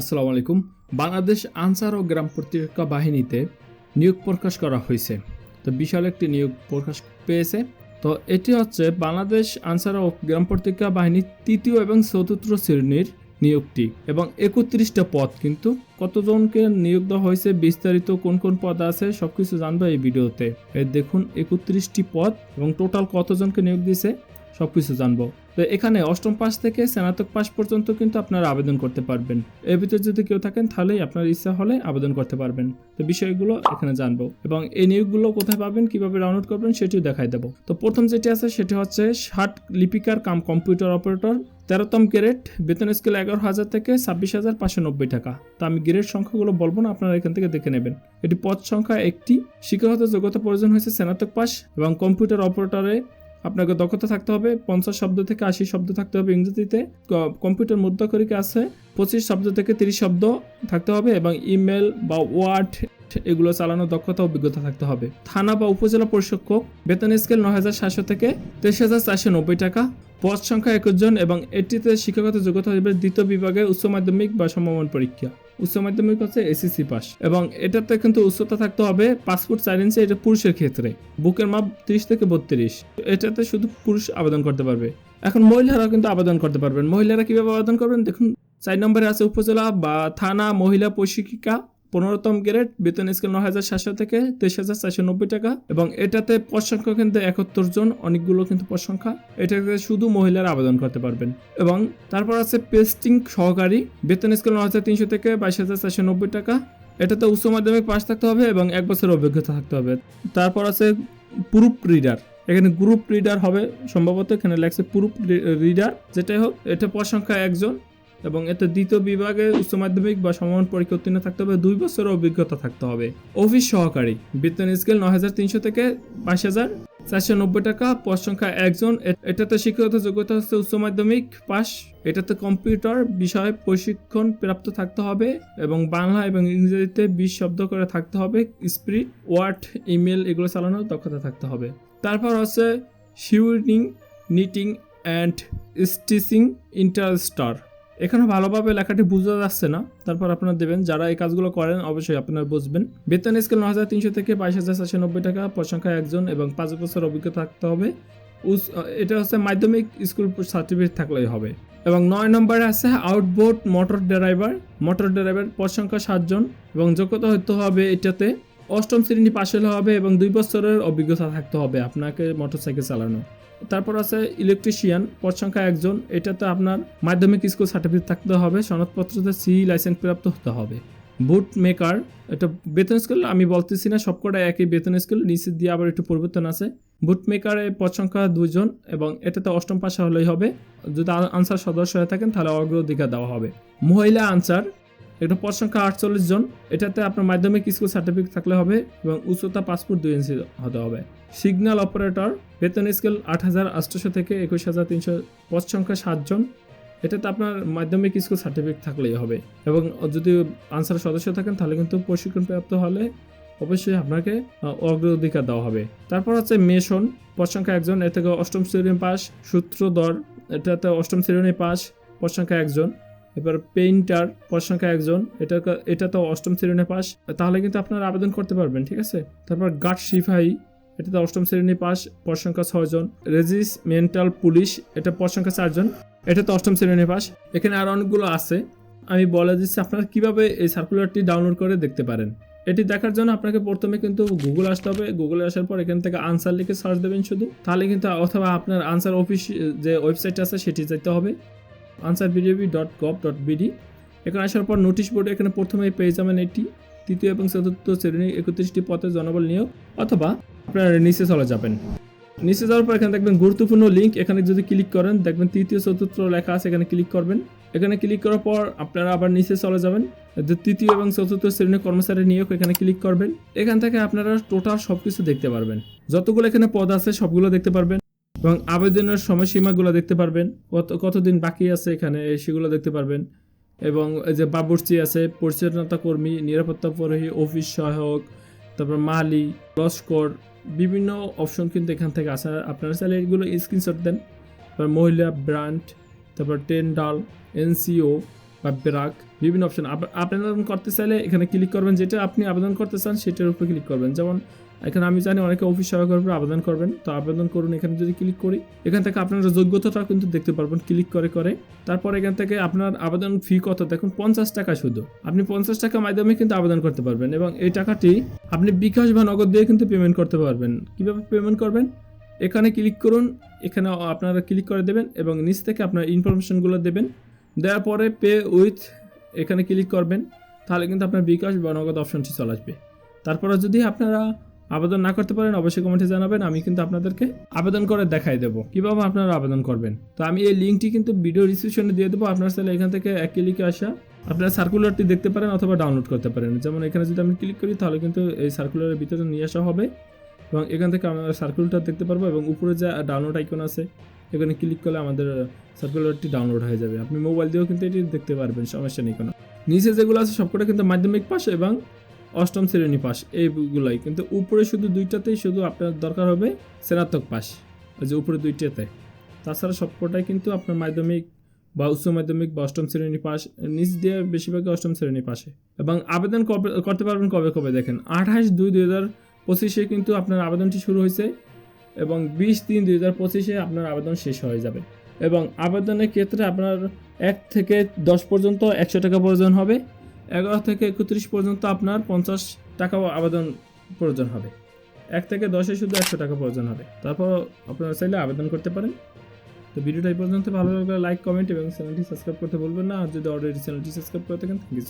আসসালামু আলাইকুম। বাংলাদেশ আনসার ও গ্রাম প্রতিরক্ষা বাহিনীতে নিয়োগ প্রকাশ করা হয়েছে। তো বিশাল একটি নিয়োগ প্রকাশ পেয়েছে। তো এটি হচ্ছে বাংলাদেশ আনসার ও গ্রাম প্রতিরক্ষা বাহিনীর তৃতীয় এবং চতুর্থ শ্রেণির নিয়োগটি এবং একত্রিশটা পদ। কিন্তু কতজনকে নিয়োগ দেওয়া হয়েছে, বিস্তারিত কোন কোন পদ আছে, সবকিছু জানব এই ভিডিওতে। দেখুন, একত্রিশটি পদ এবং টোটাল কতজনকে নিয়োগ দিয়েছে। সবকিছু জানব। তো এখানে অষ্টম পাস থেকে স্নাতক পাস পর্যন্ত কিন্তু আপনারা আবেদন করতে পারবেন। এর ভিতরে যদি কেউ থাকেন, তাহলেই আপনার ইচ্ছা হলে আবেদন করতে পারবেন। তো বিষয়গুলো এখানে জানব এবং এই নিয়োগগুলো কোথায় পাবেন, কীভাবে ডাউনলোড করবেন সেটিও দেখাই দেবো। তো প্রথম যেটি আছে, সেটি হচ্ছে ষাট লিপিকার কাম কম্পিউটার অপারেটর, তেরোতম গ্রেড, বেতন স্কেল এগারো হাজার থেকে ছাব্বিশ হাজার পাঁচশো নব্বই টাকা। তো আমি গ্রেড সংখ্যাগুলো বলব না, আপনারা এখান থেকে দেখে নেবেন। এটি পদ সংখ্যা একটি, শিক্ষাগত যোগ্যতা প্রয়োজন হয়েছে স্নাতক পাস এবং কম্পিউটার অপারেটরে আপনাকে দক্ষতা থাকতে হবে, পঞ্চাশ শব্দ থেকে আশি শব্দ থাকতে হবে ইংরেজিতে কম্পিউটার মুদ্রাকরিকে আছে, পঁচিশ শব্দ থেকে তিরিশ শব্দ থাকতে হবে এবং ইমেল বা ওয়ার্ড এগুলো চালানোর দক্ষতা অভিজ্ঞতা থাকতে হবে। থানা বা উপজেলা প্রশিক্ষক বেতন স্কেল নয় হাজার সাতশো থেকে তেইশ হাজার চারশো নব্বই টাকা, পদ সংখ্যা একুশ জন এবং এটিতে শিক্ষাগত যোগ্যতা হবে দ্বিতীয় বিভাগে উচ্চ মাধ্যমিক বা সমমান পরীক্ষা। উচ্চ মাধ্যমিক হচ্ছে এসএসসি পাস। এবং এটাতে কিন্তু উচ্চতা থাকতে হবে পাসপোর্ট চার ইঞ্চি, এটা পুরুষের ক্ষেত্রে। বুকের মাপ ত্রিশ থেকে বত্রিশ। এটাতে শুধু পুরুষ আবেদন করতে পারবে। এখন মহিলারাও কিন্তু আবেদন করতে পারবেন। মহিলারা কীভাবে আবেদন করবেন? দেখুন, চার নম্বরে আছে উপজেলা বা থানা মহিলা প্রশিক্ষিকা। পনেরোতম গ্রেড, বেতন স্কেল নয় হাজার সাতশো থেকে তেইশ হাজার চারশো নব্বই টাকা এবং এটাতে পদ সংখ্যা কিন্তু একাত্তর জন, অনেকগুলো কিন্তু পদ সংখ্যা। এটাতে শুধু মহিলারা আবেদন করতে পারবেন। এবং তারপর আছে পেস্টিং সহকারী, বেতন স্কেল নয় হাজার তিনশো থেকে বাইশ হাজার চারশো নব্বই টাকা। এটাতে উচ্চ মাধ্যমিক পাস থাকতে হবে এবং এক বছর অভিজ্ঞতা থাকতে হবে। তারপর আছে প্রুফ রিডার এখানে গ্রুপ রিডার হবে সম্ভবত, এখানে লেখছে প্রুফ রিডার যেটাই হোক, এটা পদ সংখ্যা একজন। এবং এতে দ্বিতীয় বিভাগে উচ্চ মাধ্যমিক বা সমান পরীক্ষা উত্তীর্ণ থাকতে হবে, দুই বছরের অভিজ্ঞতা থাকতে হবে। অফিস সহকারী, বেতন স্কেল নয় হাজার তিনশো থেকে বাইশ হাজার চারশো নব্বই টাকা, পদ সংখ্যা একজন। এটাতে শিক্ষাগত যোগ্যতা হচ্ছে উচ্চ মাধ্যমিক, পাস। এটাতে কম্পিউটার বিষয়ে প্রশিক্ষণ প্রাপ্ত থাকতে হবে এবং বাংলা এবং ইংরেজিতে বিশ শব্দ করে থাকতে হবে। স্প্রিট ওয়ার্ড, ইমেল এগুলো চালানোর দক্ষতা থাকতে হবে। তারপর হচ্ছে শিউরিং, নিটিং, অ্যান্ড স্টিচিং ইন্টারস্টার এখানে ভালোভাবে লেখাটি বোঝা যাচ্ছে না। তারপর আপনারা দেবেন, যারা এই কাজগুলো করেন, অবশ্যই আপনারা বুঝবেন। বেতন স্কেল ন হাজার তিনশো থেকে বাইশ হাজার চারশো নব্বই টাকা পদ সংখ্যা একজন এবং পাঁচ বছর অভিজ্ঞতা থাকতে হবে। এটা হচ্ছে মাধ্যমিক স্কুল সার্টিফিকেট থাকলেই হবে। এবং নয় নম্বরে আছে outboard motor driver. Motor driver পদ সংখ্যা সাতজন এবং যোগ্যতা হতে হবে এটাতে অষ্টম শ্রেণি পাশ হলে হবে এবং দুই বছরের অভিজ্ঞতা থাকতে হবে আপনাকে মোটরসাইকেল চালানো। তারপর আছে ইলেকট্রিশিয়ান পদ সংখ্যা একজন। এটাতে আপনার মাধ্যমিক স্কুল সার্টিফিকেট থাকতে হবে, সনদপত্রতে সি লাইসেন্স প্রাপ্ত হতে হবে। বুট মেকার এটা বেতন স্কেল আমি বলতেছি না, সবকটা একই বেতন স্কেল নিচে দিয়ে আবার একটু পরিবর্তন আছে। বুট মেকারে পদ সংখ্যা দুজন এবং এটাতে অষ্টম পাশে হলেই হবে। যদি আনসার সদস্য হয়ে থাকেন, তাহলে অগ্রাধিকার দেওয়া হবে। মহিলা আনসার এটা পদ সংখ্যা আটচল্লিশ জন। এটাতে আপনার মাধ্যমিক স্কুল সার্টিফিকেট থাকলে হবে এবং উচ্চতা পাসপোর্ট দুই ইঞ্চি হতে হবে। সিগন্যাল অপারেটর বেতন স্কেল আট হাজার আটশোশো থেকে একুশ হাজার তিনশো, পদ সংখ্যা সাতজন এটাতে আপনার মাধ্যমিক স্কুল সার্টিফিকেট থাকলেই হবে এবং যদি আনসার সদস্য থাকেন তাহলে কিন্তু প্রশিক্ষণ প্রাপ্ত হলে অবশ্যই আপনাকে অগ্রাধিকার দেওয়া হবে। তারপর হচ্ছে মেশন, পদ সংখ্যা একজন এ থেকে অষ্টম শ্রেণি পাস সূত্রধর এটাতে অষ্টম শ্রেণি পাস পদ সংখ্যা একজন এবার পেইন্টার পদ সংখ্যা একজন, এটা এটা তো অষ্টম শ্রেণি পাস তাহলে কিন্তু আপনারা আবেদন করতে পারবেন, ঠিক আছে? তারপর গার্ড সিপাহী এটাতে অষ্টম শ্রেণি পাস পদ সংখ্যা ছয়জন রেজিসমেন্টাল পুলিশ এটা পদ সংখ্যা চারজন এটা তো অষ্টম শ্রেণি পাস এখানে আরও অনেকগুলো আছে, আমি বলে দিচ্ছি আপনারা কীভাবে এই সার্কুলারটি ডাউনলোড করে দেখতে পারেন। এটি দেখার জন্য আপনাকে প্রথমে কিন্তু গুগল আসতে হবে গুগলে আসার পর এখান থেকে আনসার লিখে সার্চ দেবেন শুধু, তাহলে কিন্তু অথবা আপনার আনসার অফিস যে ওয়েবসাইট আছে সেটি যেতে হবে। Ansar BDB dot gov dot BD এখানে আসার পর নোটিশ বোর্ডে এখানে প্রথমে পেয়ে যাবেন এটি তৃতীয় এবং চতুর্থ শ্রেণির একত্রিশটি পথে জনবল নিয়োগ, অথবা আপনারা নিচে চলে যাবেন। নিচে যাওয়ার পর এখানে দেখবেন গুরুত্বপূর্ণ লিঙ্ক এখানে যদি ক্লিক করেন, দেখবেন তৃতীয়, চতুর্থ লেখা আছে, এখানে ক্লিক করবেন। এখানে ক্লিক করার পর আপনারা আবার নিচে চলে যাবেন। তৃতীয় এবং চতুর্থ শ্রেণির কর্মচারী নিয়োগ, এখানে ক্লিক করবেন। এখান থেকে আপনারা টোটাল সবকিছু দেখতে পারবেন। যতগুলো এখানে পদ আছে, সবগুলো দেখতে পারবেন। এবং আবেদনের সময়সীমাগুলো দেখতে পারবেন। কত, কতদিন বাকি আছে এখানে সেগুলো দেখতে পারবেন। এবং যে বাবুর্চি আছে, পরিচ্ছন্নতা কর্মী, নিরাপত্তা প্রহরী অফিস সহায়ক, তারপর মালি, লস্কর, বিভিন্ন অপশন কিন্তু এখান থেকে আসে আপনারা চাইলে এগুলো স্ক্রিনশট দেন। তারপর মহিলা ব্র্যান্ড, তারপর টেন্ডাল এনসিও বা ব্রাক বিভিন্ন অপশন। আপনি আবেদন করতে চাইলে এখানে ক্লিক করবেন। যেটা আপনি আবেদন করতে চান, সেটার উপরে ক্লিক করবেন। যেমন এখানে আমি জানি অনেকে অফিস সহায়কের উপরে আবেদন করবেন। তো আবেদন করুন, এখানে যদি ক্লিক করি, এখান থেকে আপনার যোগ্যতাটা কিন্তু দেখতে পারবেন ক্লিক করে করে। তারপর এখান থেকে আপনার আবেদন ফি কত? দেখুন, পঞ্চাশ টাকা শুধু। আপনি পঞ্চাশ টাকার মাধ্যমে কিন্তু আবেদন করতে পারবেন এবং এই টাকাটি আপনি বিকাশ বা নগদ দিয়ে কিন্তু পেমেন্ট করতে পারবেন। কীভাবে পেমেন্ট করবেন? এখানে ক্লিক করুন, এখানে আপনারা ক্লিক করে দেবেন এবং নিচ থেকে আপনার ইনফরমেশনগুলো দেবেন। দেওয়ার পরে পে উইথ এখানে ক্লিক করবেন, তাহলে কিন্তু আপনার বিকাশ বা নগদ অপশনটি চলে আসবে। তারপরে যদি আপনারা আবেদন না করতে পারেন, অবশ্যই কমেন্টে জানাবেন, আমি কিন্তু আপনাদেরকে আবেদন করে দেখাই দেবো। কীভাবে আপনারা আবেদন করবেন? তো আমি এই লিঙ্কটি কিন্তু ভিডিও ডিসক্রিপশনে দিয়ে দেবো, আপনার চাইলে এখান থেকে এক ক্লিকে আসা, আপনারা সার্কুলারটি দেখতে পারেন অথবা ডাউনলোড করতে পারেন। যেমন এখানে যদি আমি ক্লিক করি, তাহলে কিন্তু এই সার্কুলারের ভিতরে নিয়ে আসা হবে এবং এখান থেকে আমরা সার্কুলারটা দেখতে পারব এবং উপরে যে ডাউনলোড আইকন আছে, এখানে ক্লিক করলে আমাদের সার্কুলারটি ডাউনলোড হয়ে যাবে। আপনি মোবাইল দিয়েও কিন্তু এটি দেখতে পারবেন, সমস্যা নেই কোনো। নিচে যেগুলো আছে, সবকটা কিন্তু মাধ্যমিক পাস এবং অষ্টম শ্রেণি পাস এইগুলাই। কিন্তু উপরে শুধু দুইটাতেই শুধু আপনার দরকার হবে স্নাতক পাস ওই যে উপরে দুইটাতে। তাছাড়া সবকটাই কিন্তু আপনার মাধ্যমিক বা উচ্চ মাধ্যমিক বা অষ্টম শ্রেণি পাস নিচ দিয়ে বেশিরভাগই অষ্টম শ্রেণি পাশে। এবং আবেদন করতে পারবেন কবে কবে দেখেন, আঠাশ দুই দুই হাজার পঁচিশে কিন্তু আপনার আবেদনটি শুরু হয়েছে এবং বিশ তিন দুই হাজার পঁচিশে আপনার আবেদন শেষ হয়ে যাবে। এবং আবেদনের ক্ষেত্রে আপনার এক থেকে দশ পর্যন্ত একশো টাকা প্রয়োজন হবে। এগারো থেকে একত্রিশ পর্যন্ত আপনার পঞ্চাশ টাকা আবেদন প্রয়োজন হবে। এক থেকে দশে শুধু একশো টাকা প্রয়োজন হবে। তারপর আপনারা চাইলে আবেদন করতে পারেন। তো ভিডিওটা এই পর্যন্ত। ভালো লাগলে লাইক কমেন্ট এবং চ্যানেলটি সাবস্ক্রাইব করতে বলবেন না। আর যদি অলরেডি চ্যানেলটি সাবস্ক্রাইব করে থাকেন থ্যাংক ইউ